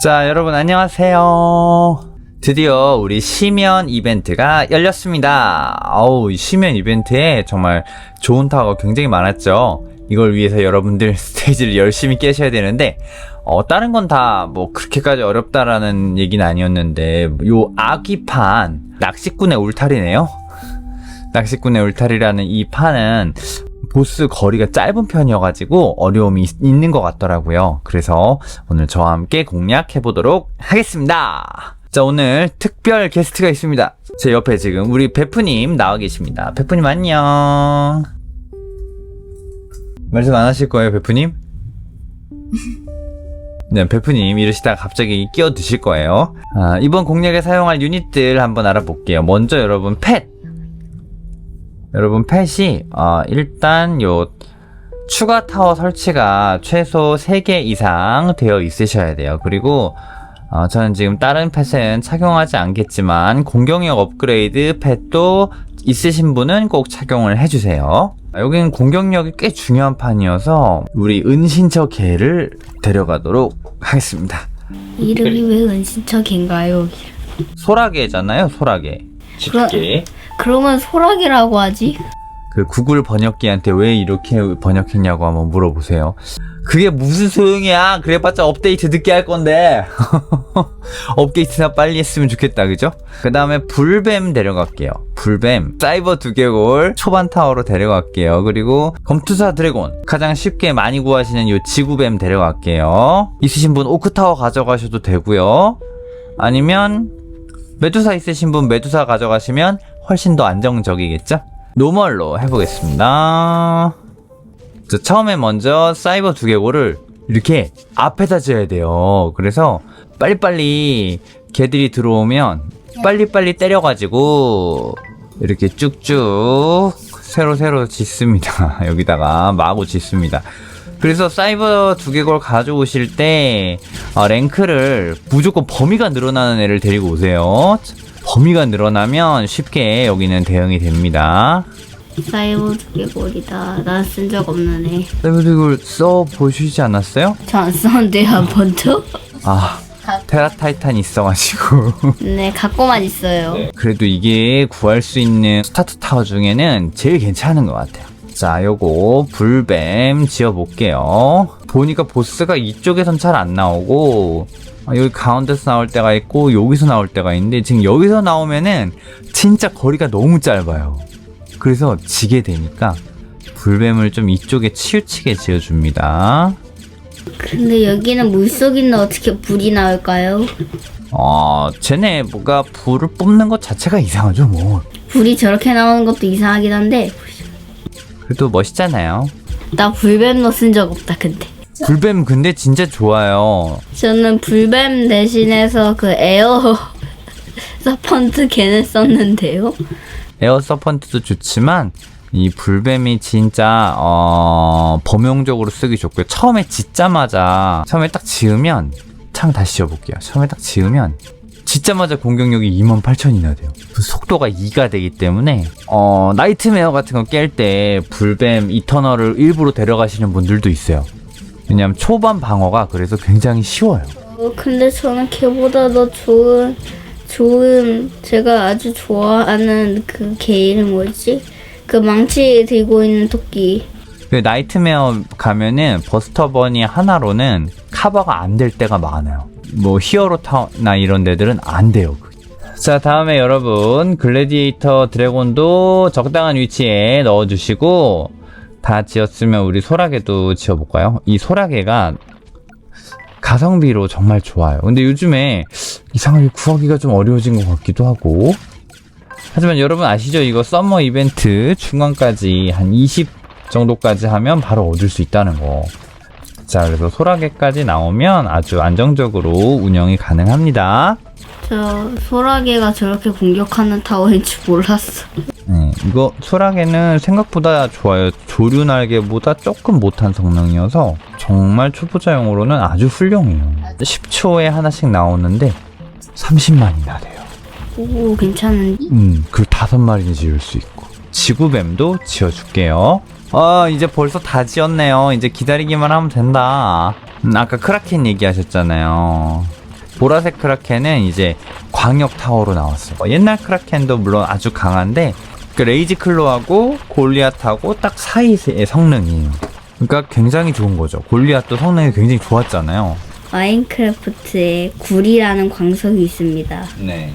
자, 여러분 안녕하세요. 드디어 우리 시면 이벤트가 열렸습니다. 아우, 이 시면 이벤트에 정말 좋은 타워가 굉장히 많았죠. 이걸 위해서 여러분들 스테이지를 열심히 깨셔야 되는데, 어, 다른 건 다 뭐 그렇게까지 어렵다라는 얘기는 아니었는데, 요 아기판, 낚시꾼의 울타리네요. 낚시꾼의 울타리라는 이 판은 보스 거리가 짧은 편이어가지고 어려움이 있- 있는 것 같더라고요. 그래서 오늘 저와 함께 공략해 보도록 하겠습니다. 자, 오늘 특별 게스트가 있습니다. 제 옆에 지금 우리 베프님 나와 계십니다. 베프님 안녕. 말씀 안 하실 거예요, 베프님? 네, 베프님 이러시다가 갑자기 끼어드실 거예요. 아, 이번 공략에 사용할 유닛들 한번 알아볼게요. 먼저 여러분 펫. 여러분 펫이 어, 일단 요 추가 타워 설치가 최소 3개 이상 되어 있으셔야 돼요. 그리고 어, 저는 지금 다른 펫은 착용하지 않겠지만 공격력 업그레이드 펫도 있으신 분은 꼭 착용을 해주세요. 아, 여기는 공격력이 꽤 중요한 판이어서 우리 은신처 개를 데려가도록 하겠습니다. 이름이 왜 은신처 개인가요? 소라게잖아요, 소라게. 집게. 그러면 소라기라고 하지? 그 구글 번역기한테 왜 이렇게 번역했냐고 한번 물어보세요. 그게 무슨 소용이야? 그래봤자 업데이트 늦게 할 건데. 업데이트나 빨리 했으면 좋겠다, 그죠? 그 다음에 불뱀 데려갈게요. 불뱀. 사이버 두개골 초반 타워로 데려갈게요. 그리고 검투사 드래곤. 가장 쉽게 많이 구하시는 요 지구뱀 데려갈게요. 있으신 분 오크 타워 가져가셔도 되고요. 아니면 메두사 있으신 분 메두사 가져가시면 훨씬 더 안정적이겠죠? 노멀로 해보겠습니다. 자, 처음에 먼저 사이버 두개골을 이렇게 앞에다 지어야 돼요. 그래서 빨리빨리 개들이 들어오면 빨리빨리 때려가지고 이렇게 쭉쭉 새로새로 짓습니다. 여기다가 마구 짓습니다. 그래서 사이버 두개골 가져오실 때 어, 랭크를 무조건 범위가 늘어나는 애를 데리고 오세요. 범위가 늘어나면 쉽게 여기는 대응이 됩니다. 사이버 두개골이다. 난 쓴 적 없는 애. 사이버 두개골 써 보시지 않았어요? 저 안 썼는데 한 번도? 아 테라 타이탄 있어가지고 네, 갖고만 있어요. 그래도 이게 구할 수 있는 스타트 타워 중에는 제일 괜찮은 것 같아요. 자, 요거 불뱀 지어볼게요. 보니까 보스가 이쪽에선 잘 안 나오고 아, 여기 가운데서 나올 때가 있고 여기서 나올 때가 있는데 지금 여기서 나오면은 진짜 거리가 너무 짧아요. 그래서 지게 되니까 불뱀을 좀 이쪽에 치우치게 지어줍니다. 근데 여기는 물속인데 어떻게 불이 나올까요? 어, 쟤네 뭐가 불을 뿜는 것 자체가 이상하죠, 뭐. 불이 저렇게 나오는 것도 이상하긴 한데 그래도 멋있잖아요. 나 불뱀도 쓴적 없다 근데. 불뱀 근데 진짜 좋아요. 저는 불뱀 대신해서 그 에어 서펀트 걔는 썼는데요. 에어 서펀트도 좋지만 이 불뱀이 진짜 어 범용적으로 쓰기 좋고요. 처음에 짓자마자 처음에 딱 지으면 창 다시 지어볼게요. 처음에 딱 지으면 짓자마자 공격력이 28,000이나 돼요. 그 속도가 2가 되기 때문에 어 나이트메어 같은 거 깰 때 불뱀 이터널을 일부러 데려가시는 분들도 있어요. 왜냐면 초반 방어가 그래서 굉장히 쉬워요. 어, 근데 저는 걔보다 더 좋은 좋은 제가 아주 좋아하는 그 개 이름 뭐지? 그 망치 들고 있는 토끼. 그 나이트메어 가면은 버스터 버니 하나로는 커버가 안 될 때가 많아요. 뭐 히어로 타나 이런 데들은 안 돼요. 자 다음에 여러분 글래디에이터 드래곤도 적당한 위치에 넣어주시고 다 지었으면 우리 소라게도 지어볼까요? 이 소라게가 가성비로 정말 좋아요. 근데 요즘에 이상하게 구하기가 좀 어려워진 것 같기도 하고 하지만 여러분 아시죠? 이거 썸머 이벤트 중간까지 한 20 정도까지 하면 바로 얻을 수 있다는 거. 자, 그래서 소라게까지 나오면 아주 안정적으로 운영이 가능합니다. 저 소라게가 저렇게 공격하는 타워인 줄 몰랐어. 네, 이거 소라게는 생각보다 좋아요. 조류 날개보다 조금 못한 성능이어서 정말 초보자용으로는 아주 훌륭해요. 10초에 하나씩 나오는데 30만이나 돼요. 오 괜찮은데? 음, 그 다섯 마리는 지을 수 있고. 지구뱀도 지어줄게요. 아, 이제 벌써 다 지었네요. 이제 기다리기만 하면 된다. 음, 아까 크라켄 얘기하셨잖아요. 보라색 크라켄은 이제 광역 타워로 나왔어요. 어, 옛날 크라켄도 물론 아주 강한데 그 레이지 클로하고 골리앗하고 딱 사이의 성능이에요. 그러니까 굉장히 좋은 거죠. 골리앗도 성능이 굉장히 좋았잖아요. 마인크래프트에 굴이라는 광석이 있습니다. 네.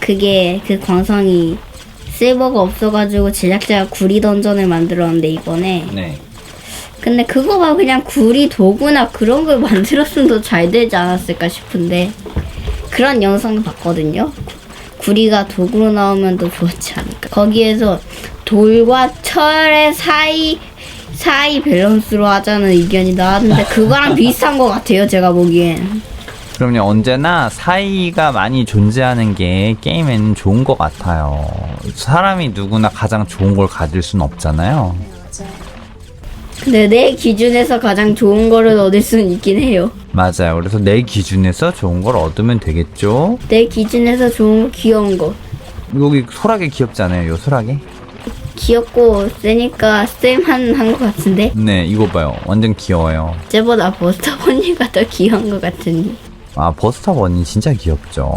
그게 그 광성이 실버가 없어가지고 제작자가 구리 던전을 만들었는데 이번에. 네. 근데 그거 봐 그냥 구리 도구나 그런 걸 만들었으면 더 잘 되지 않았을까 싶은데. 그런 영상을 봤거든요. 구리가 도구로 나오면 더 좋지 않을까. 거기에서 돌과 철의 사이 사이 밸런스로 하자는 의견이 나왔는데 그거랑 비슷한 것 같아요 제가 보기엔 그럼요 언제나 사이가 많이 존재하는 게 게임에는 좋은 것 같아요. 사람이 누구나 가장 좋은 걸 가질 수는 없잖아요. 근데 내 기준에서 가장 좋은 거를 얻을 수는 있긴 해요 맞아요. 그래서 내 기준에서 좋은 걸 얻으면 되겠죠. 내 기준에서 좋은 거 귀여운 거 여기 소라게 귀엽지 않아요? 요 소라게? 귀엽고 세니까 쌤한 한 것 같은데 네, 이거 봐요. 완전 귀여워요. 쟤보다 버스터 번니가 더 귀여운 것 같으니 아, 버스터 버니 진짜 귀엽죠.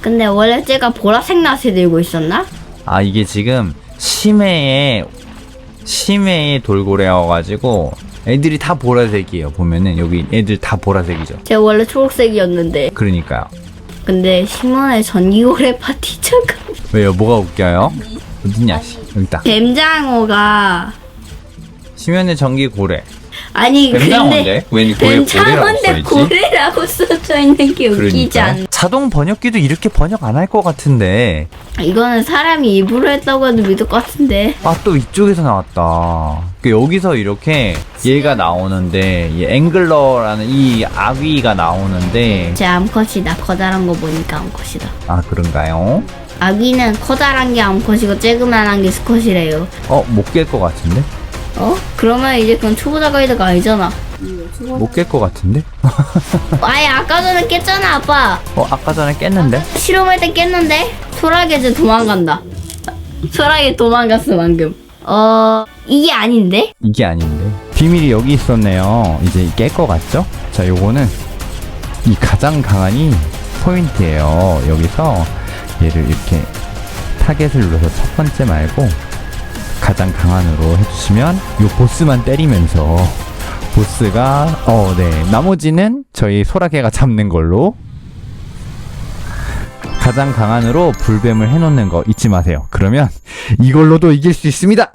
근데 원래 쟤가 보라색 낫을 들고 있었나? 아, 이게 지금 심해의 심해의 돌고래여가지고 애들이 다 보라색이에요. 보면은 여기 애들 다 보라색이죠. 쟤 원래 초록색이었는데 그러니까요. 근데 신문에 전기고래 파티 잠깐 왜요? 뭐가 웃겨요? 어딨냐? 씨. 여기 있다. 뱀장어가 심연의 전기 고래. 아니 근데? 웬 고래 고래라고 써져 있는 게 웃기지 그러니까. 않나 자동 번역기도 이렇게 번역 안 할 것 같은데. 이거는 사람이 입으로 했다고 해도 믿을 것 같은데. 아 또 이쪽에서 나왔다. 그 여기서 이렇게 얘가 나오는데 이 앵글러라는 이 아귀가 나오는데. 제 암컷이다. 커다란 거 보니까 암컷이다. 아 그런가요? 아기는 커다란 게 암컷이고 쬐그만한 게 수컷이래요. 어못 깰 것 같은데? 어? 그러면 이제 그건 초보자 가이드가 아니잖아. 못 깰 것 같은데? 아예 아까 전에 깼잖아, 아빠. 어 아까 전에 깼는데? 실험할 때 깼는데? 소라게 이제 도망간다. 소라게 도망갔어, 방금. 어, 이게 아닌데? 이게 아닌데 비밀이 여기 있었네요. 이제 깰 것 같죠? 자 요거는 이 가장 강한 이 포인트예요. 여기서 얘를 이렇게 타겟을 눌러서 첫 번째 말고 가장 강한으로 해주시면 요 보스만 때리면서 보스가 어 네 나머지는 저희 소라게가 잡는 걸로 가장 강한으로 불뱀을 해놓는 거 잊지 마세요. 그러면 이걸로도 이길 수 있습니다.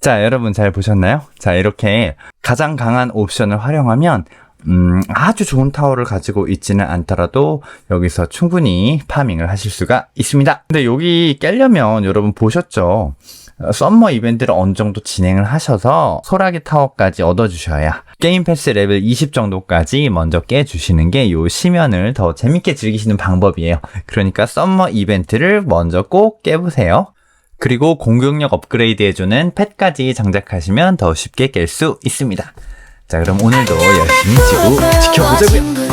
자, 여러분 잘 보셨나요? 자, 이렇게 가장 강한 옵션을 활용하면 음, 아주 좋은 타워를 가지고 있지는 않더라도 여기서 충분히 파밍을 하실 수가 있습니다. 근데 여기 깨려면 여러분 보셨죠? 어, 썸머 이벤트를 어느 정도 진행을 하셔서 소라기 타워까지 얻어주셔야 게임 패스 레벨 20 정도까지 먼저 깨주시는 게 요 시면을 더 재밌게 즐기시는 방법이에요. 그러니까 썸머 이벤트를 먼저 꼭 깨보세요. 그리고 공격력 업그레이드 해주는 펫까지 장착하시면 더 쉽게 깰 수 있습니다. 자, 그럼 오늘도 열심히 지고 지켜보자고요.